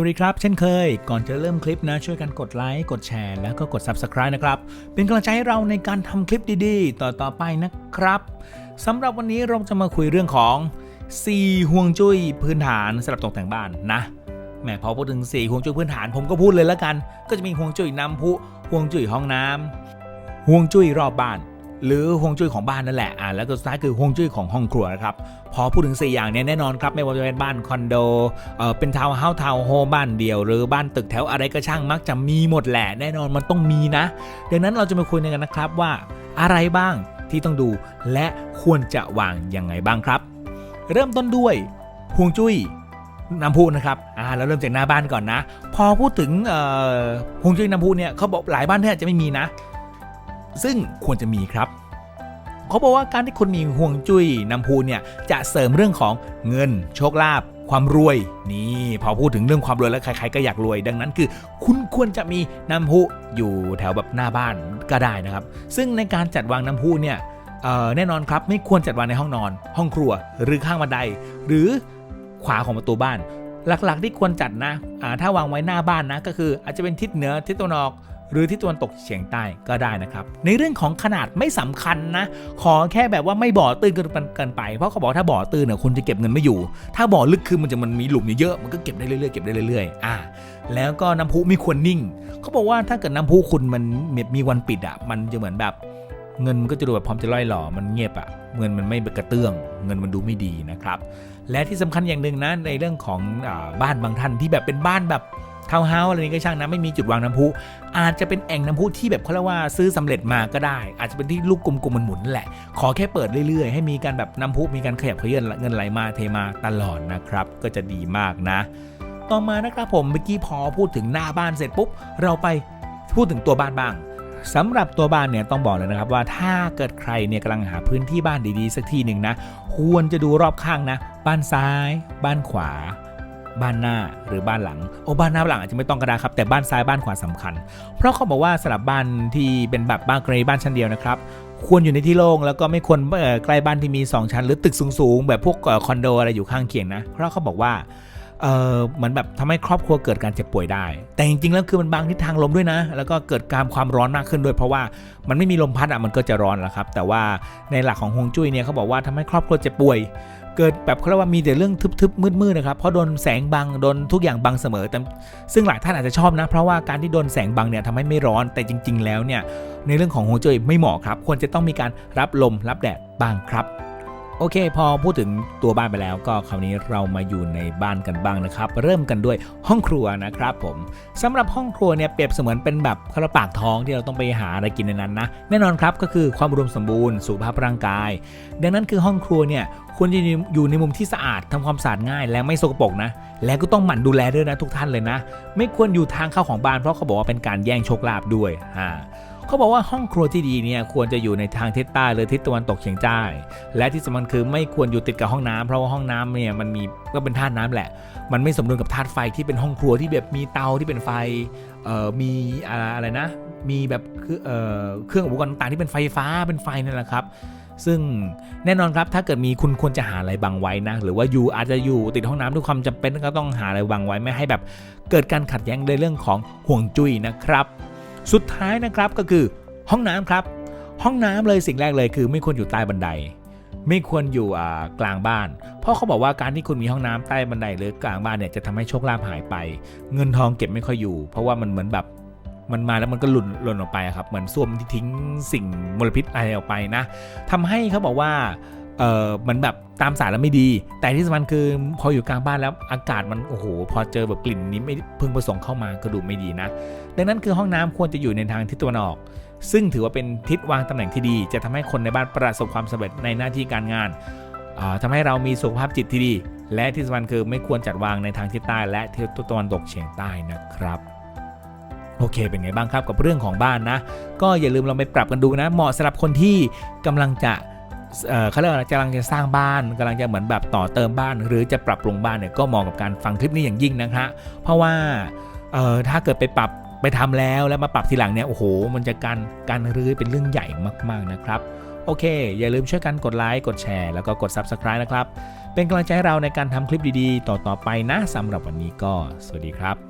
วัสดีครับ เช่นเคย ก่อนจะเริ่มคลิปนะ ช่วยกันกดไลค์ กดแชร์ แล้วก็กด Subscribe นะครับ เป็นกำลังใจให้เราในการทำคลิปดีๆ ต่อต่อๆไปนะครับสำหรับวันนี้เราจะมาคุยเรื่องของ 4 ห่วงจุ้ยพื้นฐานสำหรับตกแต่งบ้านนะแหมพอพูดถึง 4 ห่วงจุ้ยพื้นฐานผมก็พูดเลยแล้วกัน ก็จะมีห่วงจุ้ยน้ำพุห่วงจุ้ยห้องน้ำห่วงจุ้ยรอบบ้าน หรือห่วงจุ้ยของบ้านนั่นแหละอ่าแล้วก็สุดท้ายคือห่วงจุ้ยของห้องครัวนะครับพอพูดถึง 4 อย่างเนี้ยแน่นอนครับไม่ว่าจะเป็นบ้านคอนโดเออเป็นทาวน์เฮาส์ทาวน์โฮมบ้านเดียว หรือบ้านตึกแถวอะไรก็ช่างมักจะมีหมดแหละแน่นอนมันต้องมีนะ ดังนั้นเราจะมาคุยกันนะครับว่าอะไรบ้างที่ต้องดูและควรจะวางยังไงบ้างครับ เริ่มต้นด้วยห่วงจุ้ยน้ำพุนะครับ อ่า แล้วเริ่มจากหน้าบ้านก่อนนะ พอพูดถึงเอ่อห่วงจุ้ยน้ำพุเนี่ยเขาบอกหลายบ้านเนี่ยจะไม่มีนะ ซึ่งควรจะมีครับเขาบอกว่าการที่คุณมีห่วงจุ้ยน้ำพุเนี่ยจะเสริมเรื่องของเงิน โชคลาภความรวยนี่พอพูดถึงเรื่องความรวยแล้วใครๆก็อยากรวย ดังนั้นคือ คุณควรจะมีน้ำพุอยู่แถวแบบหน้าบ้านก็ได้นะครับ ซึ่งในการจัดวางน้ำพุเนี่ยแน่นอนครับไม่ควรจัดวางในห้องนอน ห้องครัวหรือข้างบันได หรือขวาของประตูบ้าน หลักๆที่ควรจัดนะถ้าวางไว้หน้าบ้านนะก็คืออาจจะเป็นทิศเหนือทิศตะวันออก หรือที่ตะวันตกเฉียงใต้ก็ได้นะครับ ในเรื่องของขนาดไม่สำคัญนะ ขอแค่แบบว่าไม่บ่อตื้นเกินไป เพราะเขาบอกถ้าบ่อตื้นเนี่ยคุณจะเก็บเงินไม่อยู่ ถ้าบ่อลึกคือมันจะมันมีหลุมเยอะๆมันก็เก็บได้เรื่อยๆเก็บได้เรื่อยๆอ่าแล้วก็น้ำพุไม่ควรนิ่ง เขาบอกว่าถ้าเกิดน้ำพุคุณมันมีวันปิดอะมันจะเหมือนแบบเงินมันก็จะดูแบบพร้อมจะล่อยหล่อ มันเงียบอะ เงินมันไม่กระเตื้อง เงินมันดูไม่ดีนะครับ และที่สำคัญอย่างหนึ่งนะในเรื่องของอบ้านบางท่านที่แบบเป็นบ้านแบบ ทาวน์เฮาส์อะไรนี้ก็ช่างนะไม่มีจุดวางน้ำพุ อาจจะเป็นแอ่งน้ำพุที่แบบเขาเรียกว่าซื้อสำเร็จมาก็ได้ อาจจะเป็นที่ลูกกลมๆมันหมุนแหละ ขอแค่เปิดเรื่อยๆ ให้มีการแบบน้ำพุมีการขยับเขยื่อนเงินไหลมาเทมาตลอดนะครับ ก็จะดีมากนะ ต่อมานะครับผมเมื่อกี้พอพูดถึงหน้าบ้านเสร็จปุ๊บเราไปพูดถึงตัวบ้านบ้างสำหรับตัวบ้านเนี่ยต้องบอกเลยนะครับว่าถ้าเกิดใครเนี่ยกำลังหาพื้นที่บ้านดีๆ สักที่หนึ่งนะ ควรจะดูรอบข้างนะ บ้านซ้าย บ้านขวา บ้านหน้าหรือบ้านหลัง โอ้บ้านหน้าบ้านหลังอาจจะไม่ต้องก็ได้ครับ แต่บ้านซ้ายบ้านขวาสำคัญ เพราะเขาบอกว่าสำหรับบ้านที่เป็นแบบบ้านเกรย์บ้านชั้นเดียวนะครับควรอยู่ในที่โล่งแล้วก็ไม่ควรใกล้บ้านที่มี 2 ชั้น หรือตึกสูงๆ แบบพวกคอนโดอะไรอยู่ข้างเคียงนะ เพราะเขาบอกว่าเออเหมือนแบบทำให้ครอบครัวเกิดการเจ็บป่วยได้ แต่จริงๆแล้วคือมันบางทิศทางลมด้วยนะ แล้วก็เกิดการความร้อนมากขึ้นด้วย เพราะว่ามันไม่มีลมพัดอะมันก็จะร้อนแหละครับ แต่ว่าในหลักของฮวงจุ้ยเนี่ยเขาบอกว่าทำให้ครอบครัวเจ็บป่วย เกิดแบบเขาเรียกว่ามีแต่เรื่องทึบๆมืดๆนะครับเพราะโดนแสงบังโดนทุกอย่างบังเสมอแต่ซึ่งหลายท่านอาจจะชอบนะ เพราะว่าการที่โดนแสงบังเนี่ยทำให้ไม่ร้อนแต่จริง ๆ แล้วเนี่ยในเรื่องของฮวงจุ้ยไม่เหมาะครับ ควรจะต้องมีการรับลมรับแดดบ้างครับ โอเค พอพูดถึงตัวบ้านไปแล้ว ก็คราวนี้เรามาอยู่ในบ้านกันบ้างนะครับ เริ่มกันด้วยห้องครัวนะครับผมสำหรับห้องครัวเนี่ยเปรียบเสมือนเป็นแบบกระปากท้องที่เราต้องไปหาอะไรกินในนั้นนะแน่นอนครับก็คือความอุดมสมบูรณ์สุขภาพร่างกาย ดังนั้นคือห้องครัวเนี่ยควรจะอยู่ในมุมที่สะอาดทำความสะอาดง่าย และไม่สกปรกนะ และก็ต้องหมั่นดูแลด้วยนะทุกท่านเลยนะ ไม่ควรอยู่ทางเข้าของบ้านเพราะเขาบอกว่าเป็นการแย่งโชคลาภด้วยอ่า เขาบอกว่าห้องครัวที่ดีเนี่ยควรจะอยู่ในทางทิศใต้หรือทิศตะวันตกเฉียงใต้ และที่สำคัญคือไม่ควรอยู่ติดกับห้องน้ำเพราะว่าห้องน้ำเนี่ยมันมีก็เป็นธาตุน้ำแหละ มันไม่สมดุลกับธาตุไฟที่เป็นห้องครัวที่แบบมีเตาที่เป็นไฟเอ่อมีอะไรนะ มีแบบคือเอ่อเครื่องอุปกรณ์ต่างที่เป็นไฟฟ้าเป็นไฟนั่นแหละครับซึ่งแน่นอนครับถ้าเกิดมีคุณควรจะหาอะไรบังไว้นะ หรือว่าอยู่อาจจะอยู่ติดห้องน้ำด้วยความจำเป็นก็ต้องหาอะไรบังไว้ไม่ให้แบบเกิดการขัดแย้งในเรื่องของห่วงจุ้ยนะครับ สุดท้ายนะครับก็คือห้องน้ำครับ ห้องน้ำเลยสิ่งแรกเลยคือ ไม่ควรอยู่ใต้บันได ไม่ควรอยู่กลางบ้าน เพราะเขาบอกว่าการที่คุณมีห้องน้ำใต้บันไดหรือกลางบ้านเนี่ยจะทำให้โชคลาภหายไป เงินทองเก็บไม่ค่อยอยู่ เพราะว่ามันเหมือนแบบมันมาแล้วมันก็หล่นหล่นออกไปครับเหมือนส้วมที่ทิ้งสิ่งมลพิษอะไรออกไปนะทำให้เขาบอกว่า เออมันแบบตามสารแล้วไม่ดี แต่ที่สำคัญคือพออยู่กลางบ้านแล้วอากาศมันโอ้โหพอเจอแบบกลิ่นนี้ไม่พึงประสงค์เข้ามาก็ดูไม่ดีนะ ดังนั้นคือห้องน้ำควรจะอยู่ในทางทิศตะวันออก ซึ่งถือว่าเป็นทิศวางตำแหน่งที่ดี จะทำให้คนในบ้านประสบความสำเร็จในหน้าที่การงานอ่าทำให้เรามีสุขภาพจิตที่ดี และที่สำคัญคือไม่ควรจัดวางในทางทิศใต้ และทิศตะวันตกเฉียงใต้นะครับโอเค เป็นไงบ้างครับกับเรื่องของบ้านนะ ก็อย่าลืมลองไปปรับกันดูนะ เหมาะสำหรับคนที่กำลังจะ เขาเรียกว่ากำลังจะสร้างบ้านกำลังจะเหมือนแบบต่อเติมบ้าน หรือจะปรับปรุงบ้านเนี่ยก็เหมาะกับการฟังคลิปนี้อย่างยิ่งนะฮะเพราะว่าถ้าเกิดไปปรับไปทำแล้วแล้วมาปรับทีหลังเนี่ยโอ้โห มันจะการการรื้อเป็นเรื่องใหญ่มาก ๆนะครับโอเค อย่าลืมช่วยกันกดไลค์ กดแชร์ แล้วก็กด Subscribe นะครับ เป็นกำลังใจให้เราในการทำคลิปดีๆ ต่อ ๆ ไปนะสำหรับวันนี้ก็ สวัสดีครับ